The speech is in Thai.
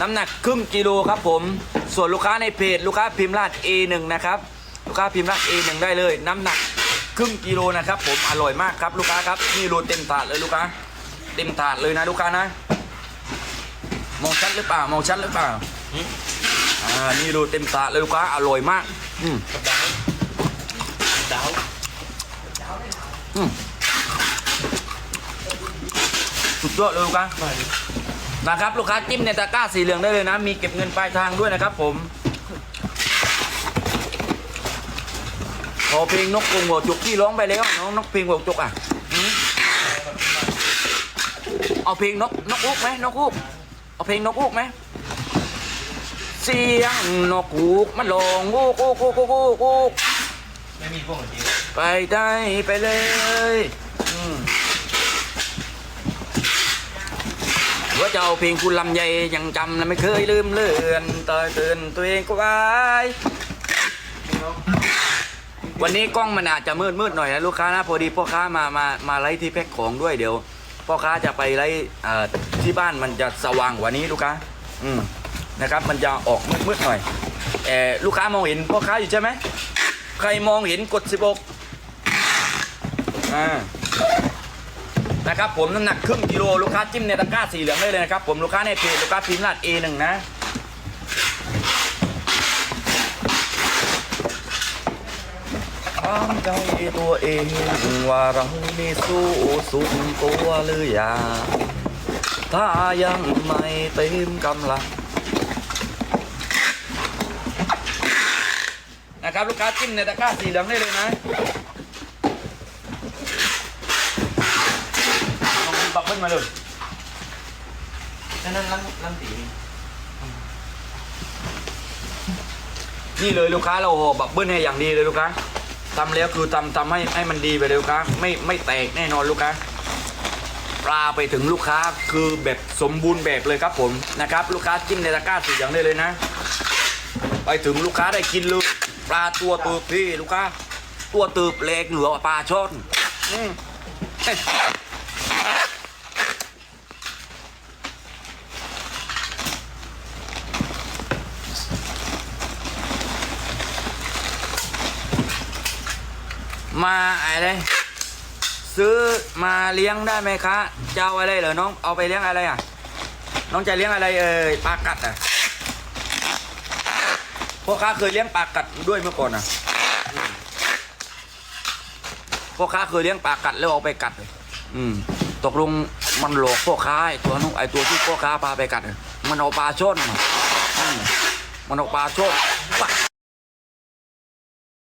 น้ำหนักครึ่งกิโลครับผม ส่วนลูกค้าในเพจลูกค้าพิมพ์ราด A1 นะครับ ลูกค้าพิมพ์ราด A1 ได้เลย น้ำหนักครึ่งกิโลนะครับผมอร่อยมากครับลูกค้าครับนี่โรเต็มถาดเลยลูกค้า เต็มถาดเลยนะลูกค้านะ มองชัดหรือเปล่ามองชัดหรือเปล่าอ่านี่โรเต็มถาดเลยลูกค้าอร่อยมาก อืมดาวสุดยอดเลยลูกค้า นะครับลูกค้าจิ้มในตะกร้าสีเหลืองได้เลยนะ มีเก็บเงินปลายทางด้วยนะครับผมขอเพลงนกกรงหัวจุกที่ร้องไปแล้วน้องนกเพลงหัวจุกอะหืมเอาเพลงนกนกอุกไหมนกอุกเอาเพลงนกอุกไหมเสียงนกอุกมันร้องอุกอุกอุกอุกอุกอุกไม่มีพวกจริงไปได้ไปเลยอืม จะเอาเพลงคุณลำไยยังจำและไม่เคยลืมเลือนตายเตือนตัวเองก็ไว้ วันนี้กล้องมันอาจจะมืดมืดหน่อยนะลูกค้านะพอดีพ่อค้ามามามาไลฟ์ที่แพ็คของด้วยเดี๋ยวพ่อค้าจะไปไลฟ์เอ่อที่บ้านมันจะสว่างกว่านี้ลูกค้าอืมนะครับ มันจะออกมืดมืดหน่อยแต่ลูกค้ามองเห็นพ่อค้าอยู่ใช่ไหมใครมองเห็นกดสิบกอ่า นะครับผมน้ำหนักครึ่งกิโลลูกค้าจิ้มในตะกร้าสีเหลืองได้เลยนะครับผมลูกค้าในเพจลูกค้าพิมพ์รหัส A1 นะถามใจตัวเองว่าเรานี่สู้สุดตัวหรือยังถ้ายังไม่เต็มกำลังนะครับลูกค้าจิ้มในตะกร้าสีเหลืองได้เลยนะ ลองดูบักเบิ้ลมาเลยนั่นนั่นลังลังตีนี่เลยลูกค้าเราห่อบักเบิ้ลให้อย่างดีเลยลูกค้าทำแล้วคือทำทำให้ให้มันดีไปเลยลูกค้าไม่ไม่แตกแน่นอนลูกค้าปลาไปถึงลูกค้าคือแบบสมบูรณ์แบบเลยครับผมนะครับ ลูกค้าจิ้มในตะกร้าสีอย่างได้เลยนะ ไปถึงลูกค้าได้กินเลยปลาตัวตืบพี่ลูกค้าตัวตืบเล็กเหลือปลาช่อนอืม มาอะไร ซื้อมาเลี้ยงได้ไหมคะจะเอาอะไรเหรอน้องเอาไปเลี้ยงอะไรอะ น้องจะเลี้ยงอะไรเอ่ยปลากัดอะพ่อค้าเคยเลี้ยงปลากัดด้วยเมื่อก่อนอะพ่อค้าเคยเลี้ยงปลากัดแล้วเอาไปกัดเลยอืม ตกลงมันหลอกพ่อค้าไอตัวนู้นไอตัวที่พ่อค้าพาไปกัด มันเอาปลาช่อนมามันเอาปลาช่อน